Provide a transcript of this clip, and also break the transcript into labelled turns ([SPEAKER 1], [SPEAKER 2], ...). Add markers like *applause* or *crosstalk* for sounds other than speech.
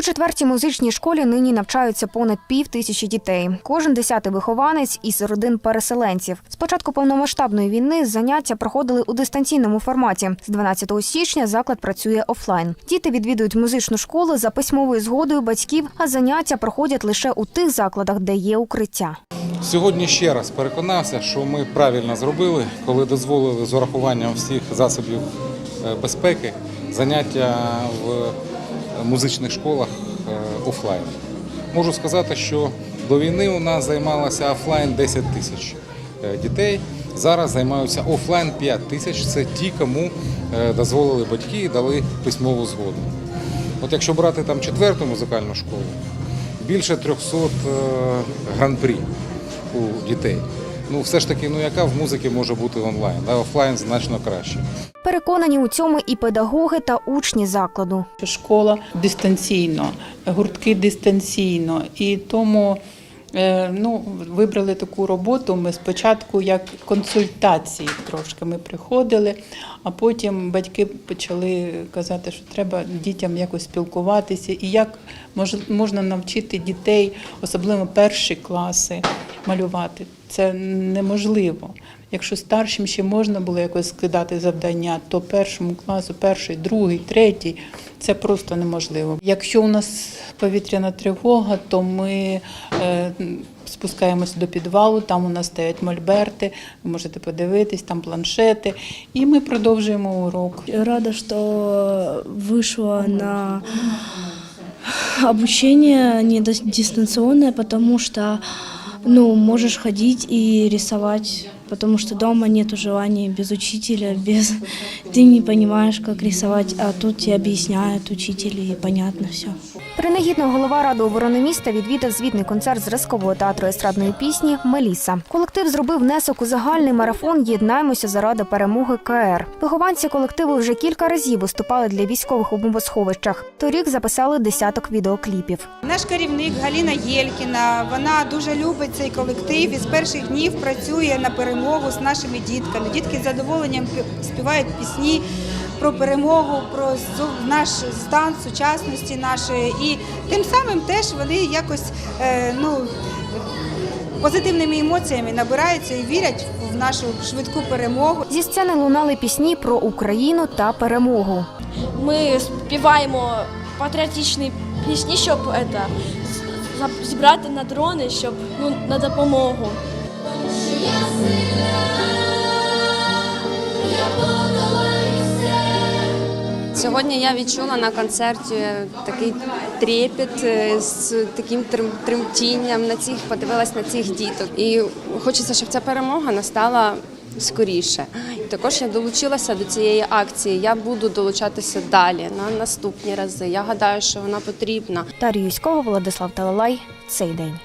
[SPEAKER 1] У четвертій музичній школі нині навчаються понад пів тисячі дітей. Кожен десятий вихованець із родин переселенців. З початку повномасштабної війни заняття проходили у дистанційному форматі. З 12 січня заклад працює офлайн. Діти відвідують музичну школу за письмовою згодою батьків, а заняття проходять лише у тих закладах, де є укриття.
[SPEAKER 2] Сьогодні ще раз переконався, що ми правильно зробили, коли дозволили з урахуванням всіх засобів е, безпеки заняття в музичних школах е, офлайн. Можу сказати, що до війни у нас займалося офлайн 10 тисяч е, дітей. Зараз займаються офлайн 5 тисяч. Це ті, кому е, дозволили батьки і дали письмову згоду. От якщо брати там четверту музикальну школу, більше 300 е, гран-прі у дітей. Ну, все ж таки, ну яка в музиці може бути онлайн? Да, офлайн значно краще.
[SPEAKER 1] Переконані у цьому і педагоги та учні закладу.
[SPEAKER 3] Школа дистанційно, гуртки дистанційно. І тому е, ну, вибрали таку роботу. Ми спочатку як консультації трошки ми приходили, а потім батьки почали казати, що треба дітям якось спілкуватися і як мож, можна навчити дітей, особливо перші класи, малювати. Це неможливо. Якщо старшим ще можна було якось скидати завдання, то першому класу, перший, другий, третій це просто неможливо. Якщо у нас повітряна тривога, то ми е, спускаємося до підвалу, там у нас стоять мольберти, ви можете подивитись, там планшети, і ми продовжуємо урок.
[SPEAKER 4] Рада, что вышла на обучение не дис- дистанционное, потому что ну, можешь ходить и рисовать, потому что дома нету желания без учителя, *laughs* без ты не понимаешь, как рисовать, а тут тебе объясняют учитель и понятно все.
[SPEAKER 1] Принагідно голова ради оборони міста відвідав звітний концерт зразкового театру естрадної пісні Меліса. Колектив зробив внесок у загальний марафон Єднаймося заради перемоги КР. Вихованці колективу вже кілька разів виступали для військових у бомбосховищах. Торік записали десяток відеокліпів.
[SPEAKER 5] Наш керівник Галіна Єлькіна, вона дуже любить цей колектив і з перших днів працює на перемогу з нашими дітками. Дітки з задоволенням співають пісні про перемогу, про наш стан сучасності нашої. І тим самим теж вони якось е, ну, позитивними емоціями набираються і вірять в нашу швидку перемогу.
[SPEAKER 1] Зі сцени лунали пісні про Україну та перемогу.
[SPEAKER 6] Ми співаємо патріотичні пісні, щоб з- зібрати на дрони, щоб ну, на допомогу.
[SPEAKER 7] Сьогодні я відчула на концерті такий трепет е, з таким тремтінням на цих подивилась на цих діток. І хочеться, щоб ця перемога настала скоріше. Також я долучилася до цієї акції. Я буду долучатися далі на наступні рази. Я гадаю, що вона потрібна.
[SPEAKER 1] Дар'я Юськова, Владислав Талалай. Цей день.